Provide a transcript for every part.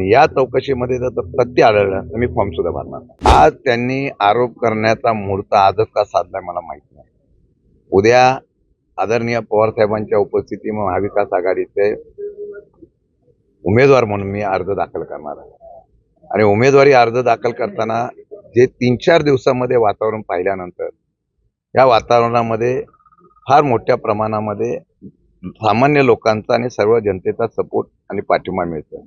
आणि या चौकशीमध्ये जर सत्य आढळलं तर मी फॉर्म सुद्धा भरणार आज त्यांनी आरोप करण्याचा मुहूर्त आजच का साधलाय मला माहीत नाही. उद्या आदरणीय पवार साहेबांच्या उपस्थितीत महाविकास आघाडीचे उमेदवार म्हणून मी अर्ज दाखल करणार आहे. आणि उमेदवारी अर्ज दाखल करताना जे तीन चार दिवसामध्ये वातावरण पाहिल्यानंतर या वातावरणामध्ये फार मोठ्या प्रमाणामध्ये सामान्य लोकांचा आणि सर्व जनतेचा सपोर्ट आणि पाठिंबा मिळतो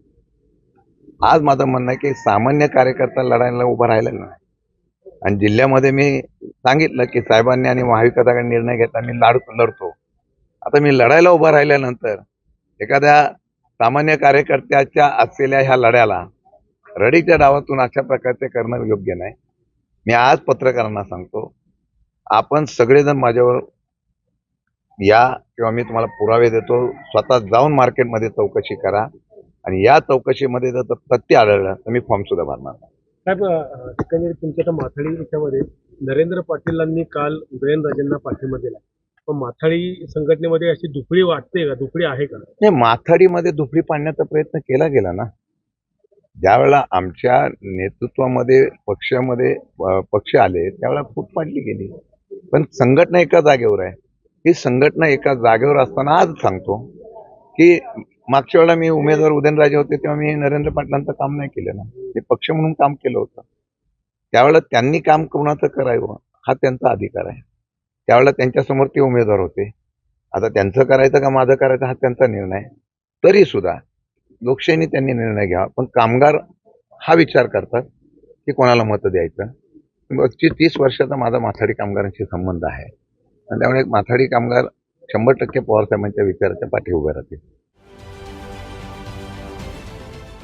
आज माझं म्हणणं आहे की सामान्य कार्यकर्ता लढायला उभं राहिलेला नाही. आणि जिल्ह्यामध्ये मी सांगितलं की साहेबांनी आणि महाविकासाकडे निर्णय घेतला मी लाडू लढतो. आता मी लढायला उभा राहिल्यानंतर एखाद्या सामान्य कार्यकर्त्याच्या असलेल्या ह्या लढ्याला रडीच्या डावातून अशा प्रकारचे करणं योग्य नाही. मी आज पत्रकारांना सांगतो आपण सगळेजण माझ्यावर या किंवा मी तुम्हाला पुरावे देतो स्वतः जाऊन मार्केटमध्ये चौकशी करा. आणि या चौकशीमध्ये जर तथ्य आढळलं तर मी फॉर्म सुद्धा भरणार साहेब अं, एकंदरीत तुमच्या त्या माथाडी याच्यामध्ये नरेंद्र पाटीलांनी काल उदयनराजेंना पाठिंबा दिला. पण माथाडी संघटनेमध्ये अशी दुफळी वाटते का? दुफळी आहे का? नाही माथाडीमध्ये दुफळी पाडण्याचा प्रयत्न केला गेला ना. ज्यावेळेला आमच्या नेतृत्वामध्ये पक्षामध्ये पक्ष आले त्यावेळेला फूट पाडली गेली. पण संघटना एका जागेवर आहे. ही संघटना एका जागेवर असताना आज सांगतो की मागच्या वेळेला मी उमेदवार उदयनराजे होते तेव्हा मी नरेंद्र पाटलांचं काम नाही केलं ना. ते पक्ष म्हणून काम केलं होतं. त्यावेळेला त्यांनी काम कोणाचं करावं हा त्यांचा अधिकार आहे. त्यावेळेला त्यांच्यासमोर ते उमेदवार होते. आता त्यांचं करायचं का माझं करायचं हा त्यांचा निर्णय तरी सुद्धा लोकशाहीने त्यांनी निर्णय घ्यावा पण कामगार हा विचार करतात की कोणाला मतं द्यायचं. पच्चीस तीस वर्षाचा माझा माथाडी कामगारांशी संबंध आहे. आणि त्यामुळे माथाडी कामगार शंभर टक्के पवारसाहेबांच्या विचाराच्या पाठी उभे राहतील.